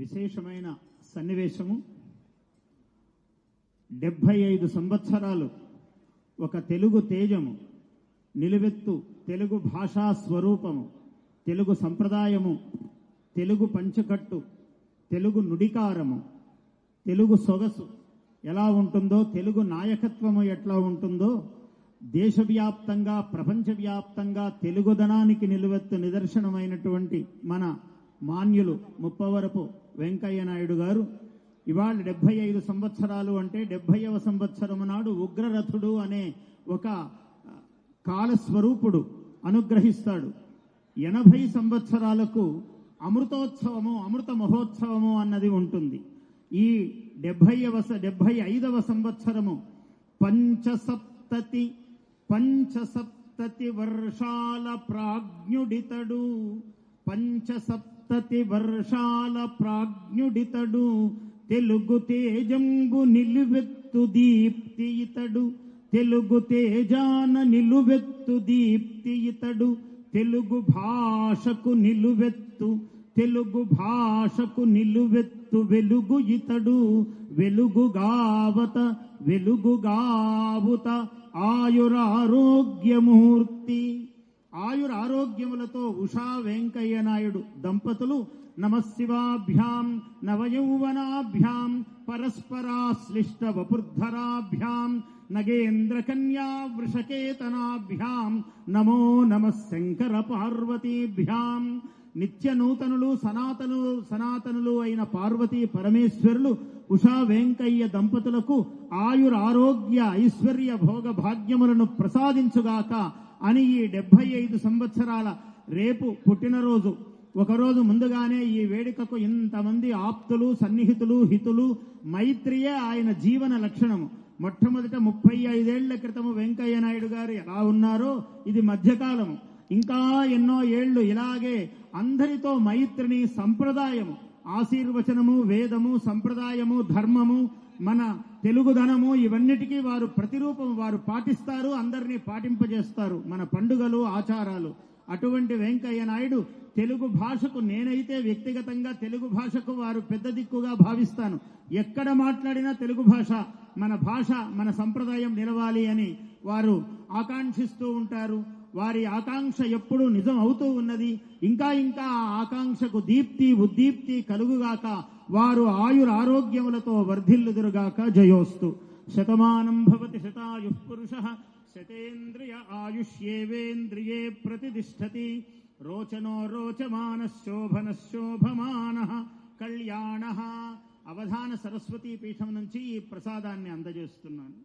విశేషమైన సన్నివేశము. డెబ్భై ఐదు సంవత్సరాలు ఒక తెలుగు తేజము నిలువెత్తు తెలుగు భాషా స్వరూపము తెలుగు సంప్రదాయము తెలుగు పంచకట్టు తెలుగు నుడికారము తెలుగు సొగసు ఎలా ఉంటుందో తెలుగు నాయకత్వము ఎట్లా ఉంటుందో దేశవ్యాప్తంగా ప్రపంచవ్యాప్తంగా తెలుగుదనానికి నిలువెత్తు నిదర్శనమైనటువంటి మన మాన్యులు ముప్పవరపు వెంకయ్య నాయుడు గారు. ఇవాళ డెబ్బై ఐదు సంవత్సరాలు అంటే డెబ్బైవ సంవత్సరము నాడు ఉగ్రరథుడు అనే ఒక కాలస్వరూపుడు అనుగ్రహిస్తాడు. ఎనభై సంవత్సరాలకు అమృతోత్సవము అమృత మహోత్సవము అన్నది ఉంటుంది. ఈ డెబ్బైవ డెబ్బై ఐదవ సంవత్సరము పంచసప్తతి పంచసప్తతి వర్షాల ప్రాజ్ఞుడితడు. సప్తతి వర్షాల ప్రాజ్ఞుడితడు. తెలుగు తేజంబు నిలువెత్తు దీప్తి ఇతడు. తెలుగు తేజాన నిలువెత్తు దీప్తి ఇతడు. తెలుగు భాషకు నిలువెత్తు. తెలుగు భాషకు నిలువెత్తు వెలుగు ఇతడు. వెలుగుగావత వెలుగుగావుత ఆయురారోగ్యమూర్తి. ఆయుర ఆరోగ్యములతో ఉషా వెంకయ్య నాయుడు దంపతులు నమశివాభ్యాం నవయౌవనాభ్యాం పరస్పరాశ్లిష్ట వపుర్ధరాభ్యాం నగేంద్ర కన్యా వృషకేతనాభ్యాం నమో నమ శంకర పార్వతీభ్యాం నిత్య నూతనులు సనాతనులు సనాతనులు అయిన పార్వతీ పరమేశ్వరులు ఉషా వెంకయ్య దంపతులకు ఆయుర ఆరోగ్య ఐశ్వర్య భోగ భాగ్యములను ప్రసాదించుగాక అని ఈ డెబ్బై ఐదు సంవత్సరాల రేపు పుట్టినరోజు. ఒకరోజు ముందుగానే ఈ వేడుకకు ఇంతమంది ఆప్తులు సన్నిహితులు హితులు మైత్రియే ఆయన జీవన లక్షణము. మొట్టమొదట ముప్పై ఐదేళ్ళ క్రితము వెంకయ్య నాయుడు గారు ఎలా ఉన్నారో ఇది మధ్యకాలము. ఇంకా ఎన్నో ఏళ్ళు ఇలాగే అందరితో మైత్రిని సంప్రదాయము ఆశీర్వచనము వేదము సంప్రదాయము ధర్మము మన తెలుగుదనము ఇవన్నిటికీ వారు ప్రతిరూపం వారు పాటిస్తారు అందరినీ పాటింపజేస్తారు. మన పండుగలు ఆచారాలు. అటువంటి వెంకయ్య నాయుడు తెలుగు భాషకు నేనైతే వ్యక్తిగతంగా తెలుగు భాషకు వారు పెద్ద దిక్కుగా భావిస్తాను. ఎక్కడ మాట్లాడినా తెలుగు భాష మన భాష మన సంప్రదాయం నిలవాలి అని వారు ఆకాంక్షిస్తూ ఉంటారు. వారి ఆకాంక్ష ఎప్పుడు నిజం అవుతూ ఉన్నది. ఇంకా ఇంకా ఆ ఆకాంక్షకు దీప్తి ఉద్దీప్తి కలుగుగాక వారు ఆయుర ఆరోగ్యములతో వర్ధిల్లుదురుగాక జయోస్తు. శతమానం భవతి శతాయు పురుష శతేంద్రియ ఆయుష్యేవేంద్రియే ప్రతిష్టతి. రోచనో రోచమాన శోభన శోభమాన కళ్యాణ. అవధాన సరస్వతీ పీఠం నుంచి ఈ ప్రసాదాన్ని అందజేస్తున్నాను.